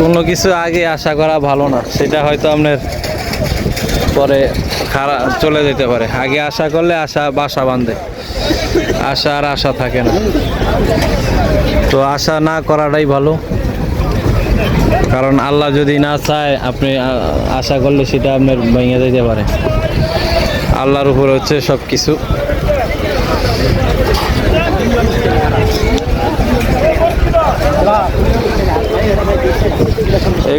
কোনো কিছু আগে আশা করা ভালো না। সেটা হয়তো আপনার পরে খারাপ চলে যেতে পারে। আগে আশা করলে আশা বাসা বাঁধে। আশা আর আশা থাকে না। তো আশা না করাটাই ভালো। কারণ আল্লাহ যদি না চায়, আপনি আশা করলে সেটা আপনার ভেঙে যেতে পারে। আল্লাহর উপর হচ্ছে সব কিছু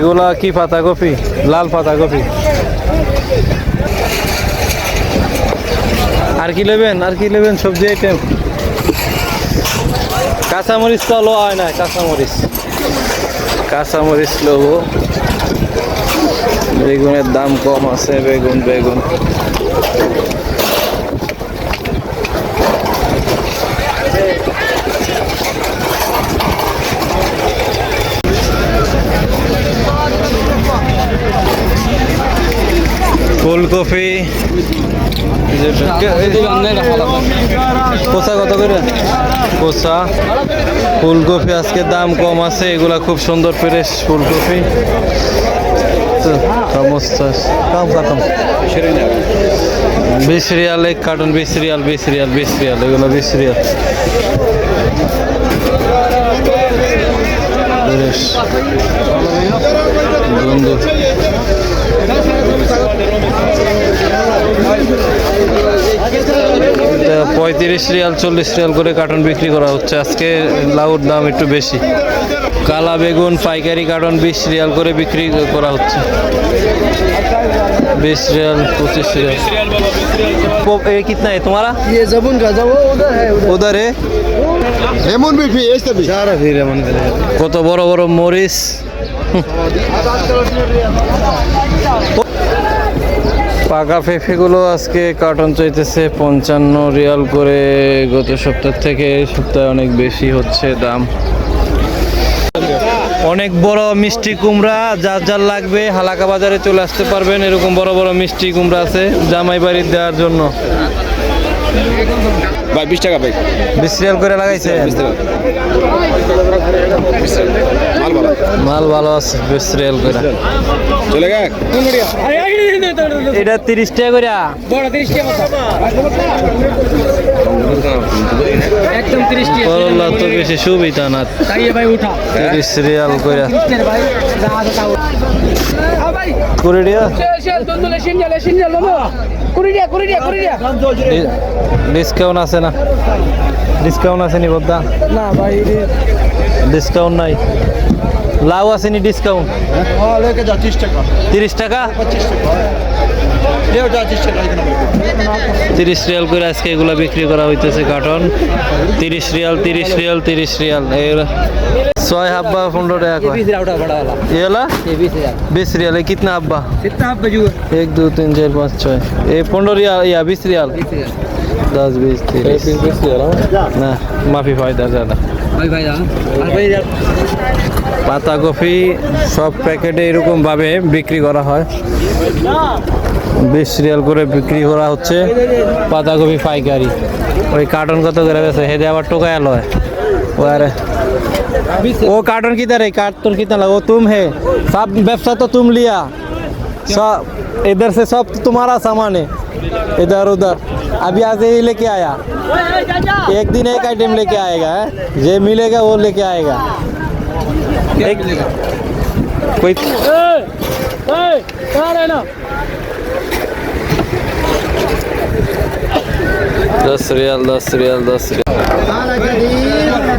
এগুলা কি পাতা কপি? লাল পাতা কপি। আর কি নেবেন? আর কি নেবেন সবজি আইটেম কাঁচামরিচ তো লো হয় না কাঁচামরিচ। কাঁচামরিচ লোবো। বেগুনের দাম কম আছে, বেগুন বেগুন। ফুলকপি কোসা কত করে? কোসা ফুলকপি আজকে দাম কম আছে এগুলা খুব সুন্দর ফ্রেশ ফুলকপি। তো সমস্যা কাম কাতম বিশ রিয়াল এক কার্টন বিশ রিয়াল বিশ রিয়াল বিশ রিয়াল এগুলো বিশ রিয়াল ফ্রেশ। বন্ধু। এটা পঁয়ত্রিশ রিয়াল চল্লিশ রিয়াল করে কার্টন বিক্রি করা হচ্ছে আজকে লাউর দাম একটু বেশি কালা বেগুন পাইকারি কার্টন বিশ রিয়াল করে বিক্রি করা হচ্ছে बीस रियल पच्चीस रियल वो ये कितना है तुम्हारा ये जबुन का जब वो उधर है उधर उधर है লেমন বিফি এসে বি सारा फिर है मन करे কত বড় বড় মরিচ পাকা পেঁপেগুলো আজকে কার্টন চাইতেছে পঞ্চান্ন রিয়াল করে গত সপ্তাহ থেকে সপ্তাহে অনেক বেশি হচ্ছে দাম। অনেক বড় মিষ্টি কুমড়া, যার যার লাগবে হালাকা বাজারে চলে আসতে পারবেন। এরকম বড় বড় মিষ্টি কুমড়া আছে জামাই বাড়ির দেওয়ার জন্য। ভাই বিশ টাকা ভাই বিশ্রিয়াল করে লাগাইছে মাল ভালো? আছে বিশ করে। চলে এটা তিরিশ টাকা করে তো বেশি সুবিধা না। তিরিশ কুড়ি ডিসকাউন্ট আছে না? ডিসকাউন্ট আছে নি বদ্দা? না ভাই ডিসকাউন্ট নাই। লাউ আছে নি ডিসকাউন্ট তিরিশ টাকা। তিরিশ রিয়াল করে আজকে এগুলো বিক্রি করা হইতেছে কার্টন। তিরিশ রিয়াল তিরিশ রিয়াল তিরিশ রিয়াল। ছয় হাব্বা পনেরো টাকা বিশ রিয়াল এ কিতনা হাব্বা? এক দু তিন চার পাঁচ ছয়। এ পনেরো রিয়াল ইয়া বিশ রিয়াল। आप बजू एक दो तीन चार पाँच छः ये पंद्रह रियाल या बीस रियाल बीस हजार दस बीस तीस ना माफी फायदा ज़्यादा भाई भाई जान और भाई यार পাতাকপি সব প্যাকেটে এরকম ভাবে বিক্রি করা হয় বিশ রিয়াল করে বিক্রি করা হচ্ছে পাতাকপি পাইকারি ওই কার্টন কত করে গেছে হেদে আবার টোকায় লয় ও আরে वो कार्टन किधर है कार्टन कितना लगा वो तुम है सब व्यवसाय तो तुम लिया सब इधर से सब तुम्हारा सामान है। इधर उधर। अभी आज ही लेके आया। एक दिन एक आइटम लेके आएगा है? जे मिलेगा वो लेके आएगा। एक कोई दस रियाल दस रियाल दस रियाल।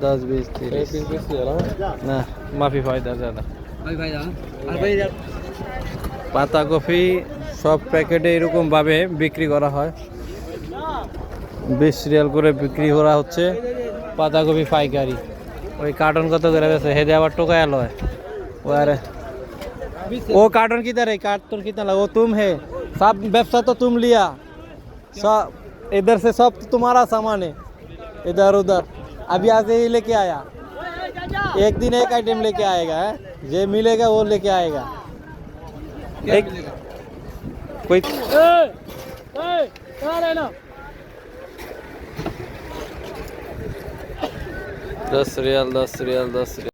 दस बीस तीस ना माफी फायदा ज़्यादा भाई भाई আর ভাই পাতাকপি সব প্যাকেটে এরকম ভাবে বিক্রি করা হয় বিশ রিয়াল করে বিক্রি করা হচ্ছে পাতাকপি পাইকারি ওই কার্টন কত করে বেছে হেদে আবার টোকায় লয় ও আরে वो कार्टन किधर है कार्टन कितना लगा वो तुम है सब व्यवसा तो तुम लिया सब इधर से सब तुम्हारा सामान है इधर उधर अभी आज ही लेके आया। एक दिन एक आइटम लेके आएगा है? ये मिलेगा वो लेके आएगा। एक कोई दस रियल दस रियल दस रियाल।